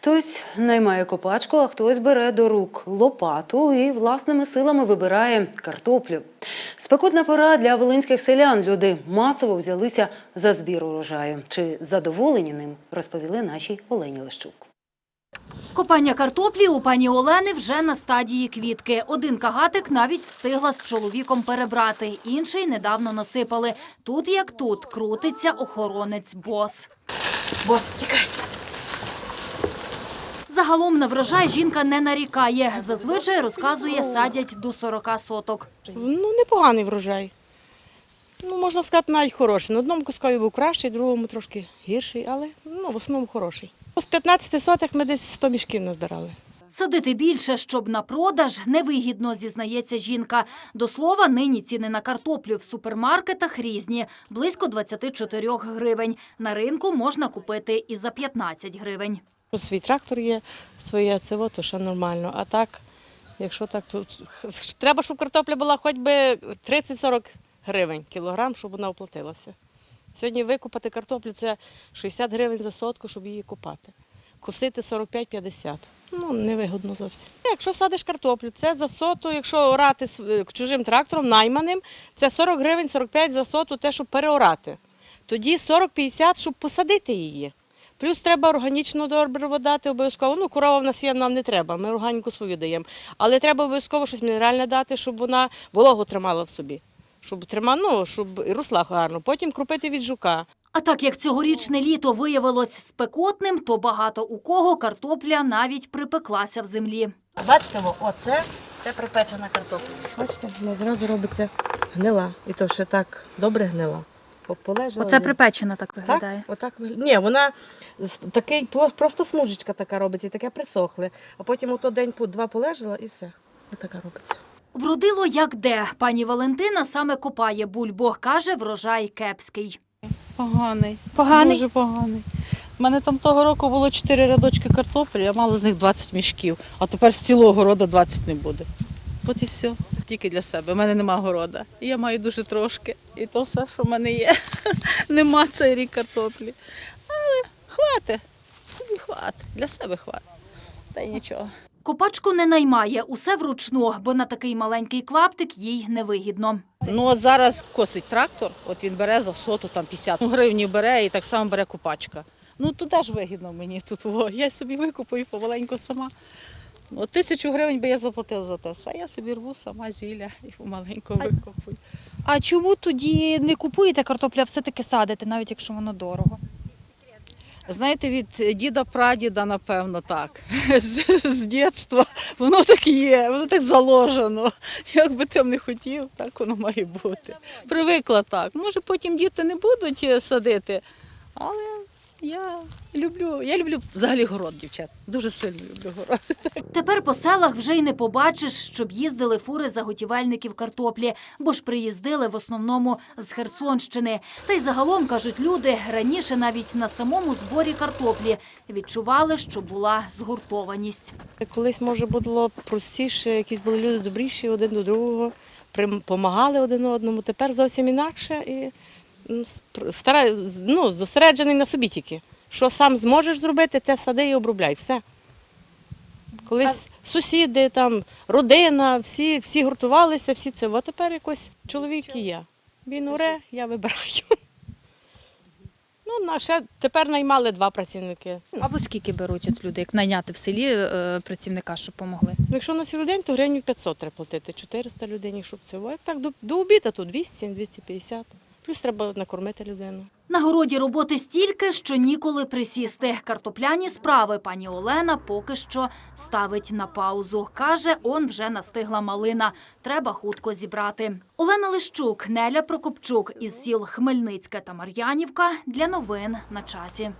Хтось наймає копачку, а хтось бере до рук лопату і власними силами вибирає картоплю. Спекотна пора для волинських селян. Люди масово взялися за збір урожаю. Чи задоволені ним, розповіли нашій Олені Лещук. Копання картоплі у пані Олени вже на стадії квітки. Один кагатик навіть встигла з чоловіком перебрати, інший недавно насипали. Тут як тут крутиться охоронець бос. Бос, тікай. Загалом на врожай жінка не нарікає. Зазвичай розказує, садять до 40 соток. Ну, непоганий врожай. Ну, можна сказати, навіть хороший. На одному кускові був кращий, другому трошки гірший, але ну, в основному хороший. З 15 соток ми десь 100 мішків назбирали. Садити більше, щоб на продаж, невигідно, зізнається жінка. До слова, нині ціни на картоплю в супермаркетах різні – близько 24 гривень. На ринку можна купити і за 15 гривень. Свій трактор є, своє ЦВО, то ще нормально. А так, якщо так, то треба, щоб картопля була хоч би 30-40 гривень кілограм, щоб вона оплатилася. Сьогодні викупати картоплю це 60 гривень за сотку, щоб її купати. Кусити 45-50. Ну, невигодно зовсім. Якщо садиш картоплю, це за соту, якщо орати е, чужим трактором, найманим, це 40 гривень, 45 за соту, те, щоб переорати. Тоді 40-50, щоб посадити її. Плюс треба органічну добриво дати обов'язково. Ну, корова в нас є, нам не треба, ми органіку свою даємо. Але треба обов'язково щось мінеральне дати, щоб вона вологу тримала в собі. Щоб тримала, ну, щоб росла гарно. Потім крупити від жука. А так як цьогорічне літо виявилось спекотним, то багато у кого картопля навіть припеклася в землі. Бачите, оце це припечена картопля. Бачите, вона зразу робиться гнила. І то ще так добре гнила. Полежала. Оце ні. припечено так Так, отак виглядає. Ні, вона такий просто смужечка така робиться, і таке присохле. А потім ото день два полежала і все. Отака робиться. Вродило як де. Пані Валентина саме копає бульбу. Каже, врожай кепський. Поганий. Поганий? Дуже поганий. У мене там того року було 4 рядочки картоплі, я мала з них 20 мішків, а тепер з цілого городу 20 не буде. От і все. Тільки для себе. У мене нема города. Я маю дуже трошки. І то все, що в мене є. нема цей рік картоплі. Але хватить. Собі хватить. Для себе хватить. Та й нічого. Копачку не наймає, усе вручну, бо на такий маленький клаптик їй невигідно. Ну от зараз косить трактор, от він бере за соту, там 50 гривень бере і так само бере купачка. Ну туди ж вигідно мені тут. Во. Я собі викупую помаленьку сама. От тисячу гривень би я заплатила за те все. Я собі рву сама зілля і помаленьку викупую. А чому тоді не купуєте картоплю, а все-таки садите, навіть якщо воно дорого? Знаєте, від діда прадіда, напевно, так. З, з дитинства воно так є, воно так заложено. Як би ти не хотів, так воно має бути. Привикла так. Може, потім діти не будуть е, садити, але я люблю, я люблю взагалі город, дівчат. Дуже сильно люблю город. Тепер по селах вже й не побачиш, щоб їздили фури заготівельників картоплі, бо ж приїздили в основному з Херсонщини. Та й загалом, кажуть люди, раніше навіть на самому зборі картоплі відчували, що була згуртованість. Колись, може, було простіше, якісь були люди добріші один до другого, допомагали один одному. Тепер зовсім інакше і м, ну, зосереджений на собі тільки. Що сам зможеш зробити, те сади і обробляй. Все. Колись сусіди, там, родина, всі, всі гуртувалися, всі це. От тепер якось чоловік і я. Він уре, я вибираю. Ну, на ще тепер наймали два працівники. Або скільки беруть от люди, як найняти в селі е, працівника, щоб помогли? Ну, Якщо на цілий день, то гривень 500 треба платити, 400 людині, щоб це. Як так до, до обіду, то 200-250. Плюс треба накормити людину. На городі роботи стільки, що ніколи присісти. Картопляні справи пані Олена поки що ставить на паузу. Каже, он вже настигла малина. Треба хутко зібрати. Олена Лищук, Неля Прокопчук із сіл Хмельницьке та Мар'янівка для новин на часі.